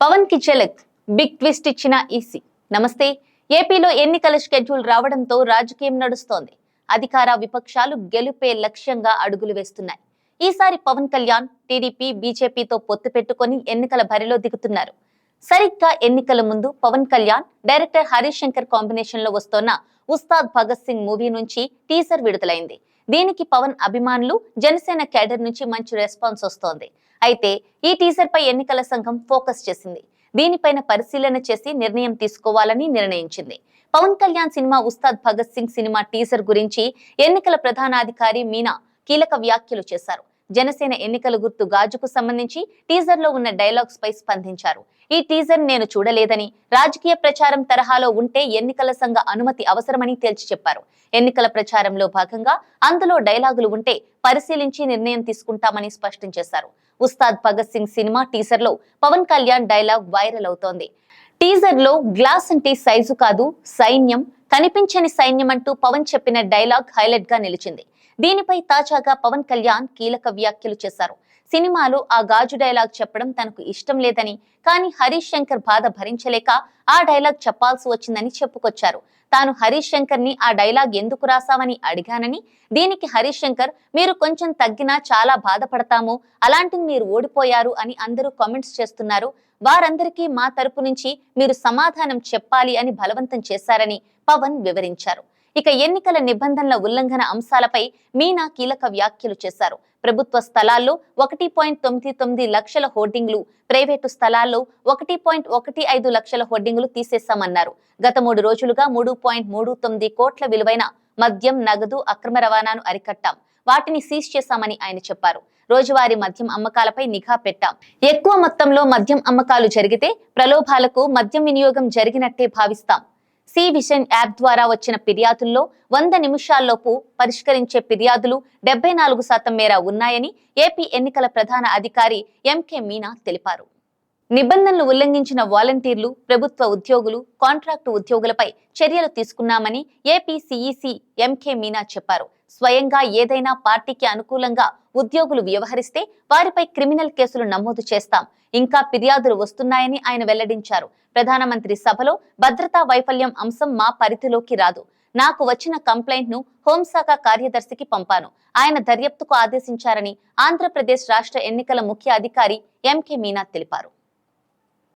పవన్కి చెలక్ big twist ఇచ్చిన EC. నమస్తే ఏపీలో ఎన్నికల షెడ్యూల్ రావడంతో రాజకీయం నడుస్తోంది. అధికార విపక్షాలు గెలుపే లక్ష్యంగా అడుగులు వేస్తున్నాయి. ఈసారి పవన్ కళ్యాణ్ టీడీపీ బీజేపీతో పొత్తు పెట్టుకుని ఎన్నికల బరిలో దిగుతున్నారు. సరిగ్గా ఎన్నికల ముందు పవన్ కళ్యాణ్ డైరెక్టర్ హరీష్ శంకర్ కాంబినేషన్లో వస్తోన్న ఉస్తాద్ భగత్ సింగ్ మూవీ నుంచి టీజర్ విడుదలైంది. దీనికి పవన్ అభిమానులు జనసేన కేడర్ నుంచి మంచి రెస్పాన్స్ వస్తోంది. అయితే ఈ టీజర్ పై ఎన్నికల సంఘం ఫోకస్ చేసింది. దీనిపైన పరిశీలన చేసి నిర్ణయం తీసుకోవాలని నిర్ణయించింది. Pawan Kalyan cinema Ustaad Bhagat Singh cinema teaser గురించి ఎన్నికల ప్రధానాధికారి మీనా కీలక వ్యాఖ్యలు చేశారు. జనసేన ఎన్నికల గుర్తు గాజుకు సంబంధించి టీజర్లో ఉన్న డైలాగ్స్ పై స్పందించారు. ఈ టీజర్ నేను చూడలేదని రాజకీయ ప్రచారం తరహాలో ఉంటే ఎన్నికల సంఘ అనుమతి అవసరమని తేల్చి చెప్పారు. ఎన్నికల ప్రచారంలో భాగంగా అందులో డైలాగులు ఉంటే పరిశీలించి నిర్ణయం తీసుకుంటామని స్పష్టం చేశారు. ఉస్తాద్ భగత్ సింగ్ సినిమా టీజర్లో పవన్ కళ్యాణ్ డైలాగ్ వైరల్ అవుతోంది. టీజర్లో గ్లాస్ అంటే సైజు కాదు సైన్యం కనిపించని సైన్యం అంటూ పవన్ చెప్పిన డైలాగ్ హైలైట్గా నిలిచింది. దీనిపై తాజాగా పవన్ కళ్యాణ్ కీలక వ్యాఖ్యలు చేశారు. సినిమాలో ఆ గాజు డైలాగ్ చెప్పడం తనకు ఇష్టం లేదని కానీ హరీష్ శంకర్ బాధ భరించలేక ఆ డైలాగ్ చెప్పాల్సి వచ్చిందని చెప్పుకొచ్చారు. తాను హరీష్ శంకర్ని ఆ డైలాగ్ ఎందుకు రాసావని అడిగానని దీనికి హరీష్ శంకర్ మీరు కొంచెం తగ్గినా చాలా బాధపడతాము అలాంటిది మీరు ఓడిపోయారు అని అందరూ కామెంట్స్ చేస్తున్నారు. వారందరికీ మా తరపు నుంచి మీరు సమాధానం చెప్పాలి అని బలవంతం చేశారని పవన్ వివరించారు. ఇక ఎన్నికల నిబంధనల ఉల్లంఘన అంశాలపై మీనా కీలక వ్యాఖ్యలు చేశారు. ప్రభుత్వ స్థలాల్లో ఒకటి పాయింట్ తొమ్మిది తొమ్మిది లక్షల హోర్డింగ్లు ప్రైవేటు స్థలాల్లో ఒకటి పాయింట్ ఒకటి ఐదు లక్షల హోర్డింగ్లు తీసేశామన్నారు. గత మూడు రోజులుగా మూడు పాయింట్ మూడు తొమ్మిది కోట్ల విలువైన మద్యం నగదు అక్రమ రవాణాను అరికట్టాం. వాటిని సీజ్ చేశామని ఆయన చెప్పారు. రోజువారీ మద్యం అమ్మకాలపై నిఘా పెట్టాం. ఎక్కువ మొత్తంలో మద్యం అమ్మకాలు జరిగితే ప్రలోభాలకు మద్యం వినియోగం జరిగినట్టే భావిస్తాం. సి విజన్ యాప్ ద్వారా వచ్చిన ఫిర్యాదుల్లో వంద నిమిషాల్లోపు పరిష్కరించే ఫిర్యాదులు డెబ్బై నాలుగు శాతం మేర ఉన్నాయని ఏపీ ఎన్నికల ప్రధాన అధికారి ఎంకే మీనా తెలిపారు. నిబంధనలు ఉల్లంఘించిన వాలంటీర్లు ప్రభుత్వ ఉద్యోగులు కాంట్రాక్టు ఉద్యోగులపై చర్యలు తీసుకున్నామని ఏపీ సిఈసి ఎంకే మీనా చెప్పారు. స్వయంగా ఏదైనా పార్టీకి అనుకూలంగా ఉద్యోగులు వ్యవహరిస్తే వారిపై క్రిమినల్ కేసులు నమోదు చేస్తాం. ఇంకా ఫిర్యాదులు వస్తున్నాయని ఆయన వెల్లడించారు. ప్రధానమంత్రి సభలో భద్రతా వైఫల్యం అంశం మా పరిధిలోకి రాదు. నాకు వచ్చిన కంప్లైంట్ను హోంశాఖ కార్యదర్శికి పంపాను. ఆయన దర్యాప్తుకు ఆదేశించారని ఆంధ్రప్రదేశ్ రాష్ట్ర ఎన్నికల ముఖ్య అధికారి ఎంకే మీనా తెలిపారు.